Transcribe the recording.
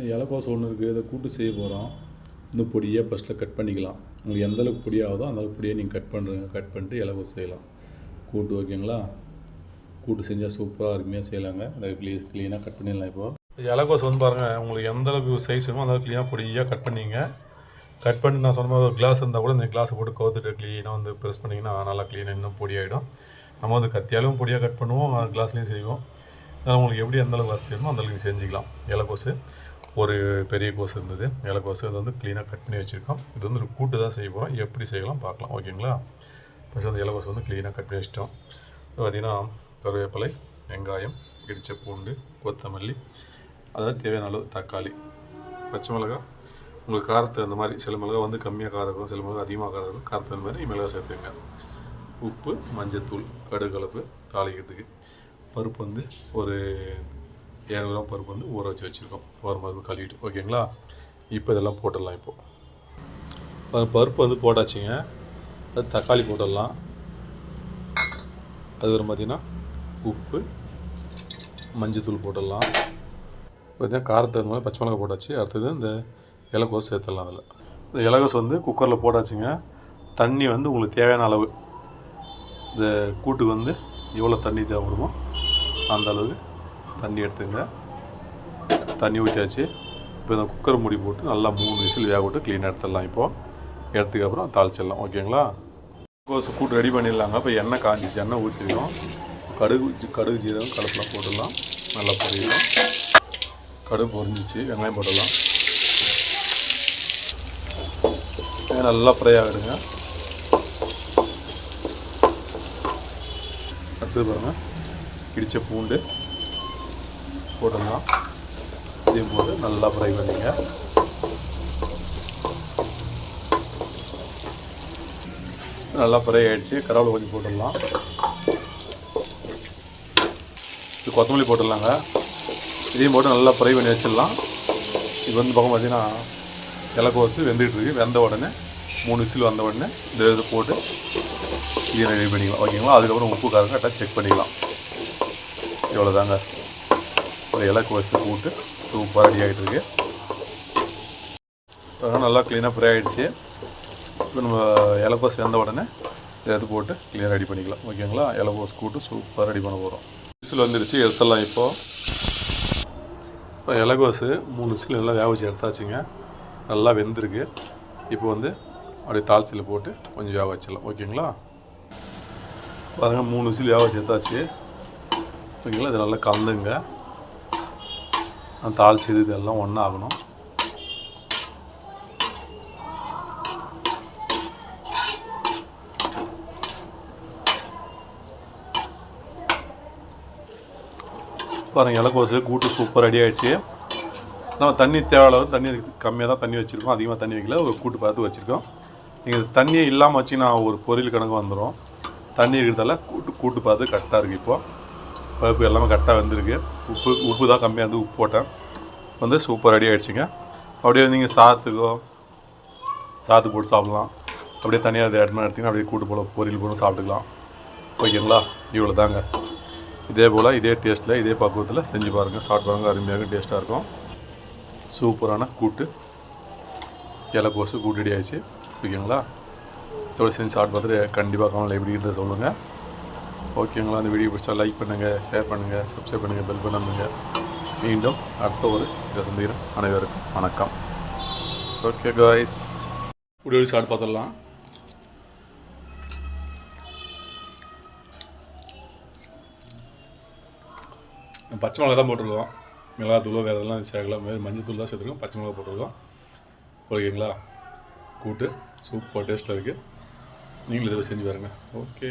இலக்கோசை ஒன்று இருக்குது இதை கூட்டு செய்ய போகிறோம் இன்னும் பொடியாக ஃபஸ்ட்டில் கட் பண்ணிக்கலாம். உங்களுக்கு எந்த அளவுக்கு பொடியாகுதோ அந்த அளவுக்கு பொடியாக நீங்கள் கட் பண்ணுறீங்க கட் பண்ணிட்டு இலக்கோசை செய்யலாம். கூட்டு ஓகேங்களா கூட்டு செஞ்சால் சூப்பராக அருமையாக செய்யலாங்க. அதை க்ளீ க்ளீனாக கட் பண்ணிடலாம் இப்போது இலக்கோசை வந்து பாருங்கள் உங்களுக்கு எந்த அளவுக்கு சைஸ் வேணுமோ அந்த அளவுக்கு க்ளீனாக பொடியாக கட் பண்ணிங்க. கட் பண்ணிட்டு நான் சொன்ன மாதிரி ஒரு கிளாஸ் இருந்தால் கூட இந்த கிளாஸை போட்டு கவுத்துட்டு க்ளீனாக வந்து ப்ரெஸ் பண்ணிங்கன்னா நல்லா க்ளீனாக இன்னும் பொடியாகிடும் நம்ம வந்து கத்தியாலும் பொடியாக கட் பண்ணுவோம் கிளாஸ்லேயும் செய்வோம். அதனால் உங்களுக்கு எப்படி எந்தளவுக்கு வசதி வேணுமோ அந்த அளவுக்கு செஞ்சுக்கலாம். இலக்கோசு ஒரு பெரிய கோஸ் இருந்தது. இலக்கோசு அது வந்து க்ளீனாக கட் பண்ணி வச்சுருக்கோம். இது வந்து ஒரு கூட்டு தான் செய்ய போகிறோம் எப்படி செய்யலாம் பார்க்கலாம். ஓகேங்களா ஃபஸ்ட் அந்த இலக்கோசு வந்து க்ளீனாக கட் பண்ணி வச்சிட்டோம். பார்த்திங்கன்னா கருவேப்பிலை வெங்காயம் இடித்த பூண்டு கொத்தமல்லி அதாவது தேவையான அளவு தக்காளி பச்சை மிளகாய் உங்களுக்கு காரத்து அந்த மாதிரி சில மிளகா வந்து கம்மியாக காரம் இருக்கும் சில மிளகா அதிகமாக காரம் இருக்கும் காரத்து அந்த மாதிரி மிளகா சேர்த்துங்க உப்பு மஞ்சத்தூள் கடுகலப்பு தாளிக்கிறதுக்கு. பருப்பு வந்து ஒரு இரநூறு கிராம் பருப்பு வந்து ஊற வச்சு வச்சுருக்கோம். ஒரு பருப்பு கழுவிட்டு. ஓகேங்களா? இப்போ இதெல்லாம் போட்டுடலாம் இப்போது பருப்பு வந்து போட்டாச்சுங்க. அது தக்காளி போட்டுடலாம். அது வரும் பார்த்திங்கன்னா உப்பு மஞ்சத்தூள் போட்டுடலாம். பார்த்தீங்கன்னா காரத்தை மாதிரி பச்சை மிளகா போட்டாச்சு. அடுத்தது இந்த இலக்கோஸ் சேர்த்துடலாம் அதில். இந்த இலக்கோஸ் வந்து குக்கரில் போட்டாச்சுங்க. தண்ணி வந்து உங்களுக்கு தேவையான அளவு. இந்த கூட்டுக்கு வந்து எவ்வளோ தண்ணி தேவைப்படுமோ அந்த அளவுக்கு தண்ணி எடுத்துங்க. தண்ணி ஊற்றியாச்சு இப்போ இந்த குக்கர் மூடி போட்டு நல்லா மூணு விசில் வேக விட்டு க்ளீனாக எடுத்துடலாம் இப்போது எடுத்துக்கப்புறம் தாளிச்சிடலாம். ஓகேங்களா? கோஸ் கூட்டு ரெடி பண்ணிடலாங்க. இப்போ எண்ணெய் காஞ்சிச்சு. எண்ணெய் ஊற்றிடும் கடுகு கடுகு ஜீரகம் கடுப்பில் போட்டுடலாம். நல்லா பொரியலாம் கடுகு பொரிஞ்சிச்சு. வெங்காயம் போட்டுடலாம். நல்லா ஃப்ரை ஆகிடுங்க. அடுத்தது பாருங்கள் இடித்த பூண்டு. போடலாம் இதையும் போட்டு நல்லா ஃப்ரை பண்ணிங்க. நல்லா ஃப்ரை ஆகிடுச்சு கருவேப்பிலை கொஞ்சம் போட்டுடலாம். இது கொத்தமல்லி போட்டுடலாங்க. இதையும் போட்டு நல்லா ஃப்ரை பண்ணி வச்சிடலாம். இது வந்து பக்கம் பார்த்திங்கன்னா இலக்கோசு வெந்துகிட்டு இருக்கு. வெந்த உடனே மூணு விசில் வந்த உடனே இந்த இது போட்டு இதை ரெடி பண்ணிக்கலாம். ஓகேங்களா? அதுக்கப்புறம் உப்பு காரம் கரெக்டாக செக் பண்ணிக்கலாம். இவ்வளோதாங்க ஒரு இலக்கோசு போட்டு சூப்பராக ரெடி ஆகிட்டு இருக்கு அதெல்லாம் நல்லா க்ளீனாக ஃப்ரை ஆகிடுச்சு இப்போ நம்ம இலக்கோஸ் வெந்த உடனே எடுத்து போட்டு க்ளீனாக ரெடி பண்ணிக்கலாம். ஓகேங்களா? இலக்கோஸ் கூட்டு சூப்பராக ரெடி பண்ண போகிறோம் விசில் வந்துடுச்சு எடுத்துடலாம் இப்போது இப்போ. இலக்கோசு மூணு விசில் நல்லா வேக வச்சு எடுத்தாச்சுங்க. நல்லா வெந்திருக்கு. இப்போ வந்து அப்படியே தாளிச்சில் போட்டு கொஞ்சம் வேக வச்சிடலாம். ஓகேங்களா? பாருங்கள் மூணு விசில் வேக வச்சு எடுத்தாச்சு. ஓகேங்களா? இது நல்லா கலந்துங்க. தாளிச்சு இது இதெல்லாம் ஒன்றா ஆகணும். பாருங்கள் இலக்கோசு கூட்டு சூப்பர் ரெடி ஆகிடுச்சு நம்ம தண்ணி தேவையான தண்ணி கம்மியாக தான் தண்ணி வச்சுருக்கோம். அதிகமாக தண்ணி வைக்கல ஒரு கூட்டு பார்த்து வச்சுருக்கோம். நீங்கள் தண்ணியே இல்லாமல் வச்சு நான் ஒரு பொரியல் கணக்கு வந்துடும் தண்ணி இருக்கிறதால கூட்டு கூட்டு பார்த்து கரெக்டாக இருக்குது இப்போது பருப்பு எல்லாமே கரெக்டாக வந்திருக்கு. உப்பு உப்பு தான் கம்மியாக இருந்து உப்பு போட்டேன். வந்து சூப்பர் ரெடி ஆகிடுச்சிங்க அப்படியே நீங்கள் சாத்துக்கோ சாத்து போட்டு சாப்பிட்லாம். அப்படியே தனியாக அதை ஆட் எடுத்திங்கன்னா அப்படியே கூட்டு போல பொரியல் போட்டு சாப்பிட்டுக்கலாம். ஓகேங்களா? இவ்வளோ தாங்க இதே போல் இதே டேஸ்ட்டில் இதே பக்குவத்தில் செஞ்சு பாருங்கள் சாப்பிட்டு பாருங்கள் அருமையாக டேஸ்ட்டாக இருக்கும். சூப்பரான கூட்டு. இலக்கோசு கூட்டு ரெடி ஆயிடுச்சு. ஓகேங்களா? இதோட செஞ்சு சாப்பிட்டு பார்த்துட்டு கண்டிப்பாக கமெண்ட்டில் எப்படி இருந்தது சொல்லுங்கள் ஓகேங்களா அந்த வீடியோ பிடிச்சா லைக் பண்ணுங்கள் ஷேர் பண்ணுங்கள் சப்ஸ்கிரைப் பண்ணுங்கள் பெல் பண்ணுங்க மீண்டும் அடுத்த ஒரு இதை சந்திக்கிறேன். அனைவருக்கும் வணக்கம். ஓகே காய்ஸ் இப்படி ஸ்டார்ட் பார்த்துடலாம். பச்சை மிளகா தான் போட்டிருக்கோம். மிளகாத்தூளோ வேறு எதெல்லாம் சேர்க்கலாம் வேறு மஞ்சள் தூள் தான் சேர்த்துருக்கோம். பச்சை மிளகா போட்டிருக்கோம். ஓகேங்களா? கூட்டு. சூப்பர் டேஸ்ட்டாக இருக்குது நீங்களும் இதை செஞ்சு பாருங்கள் ஓகே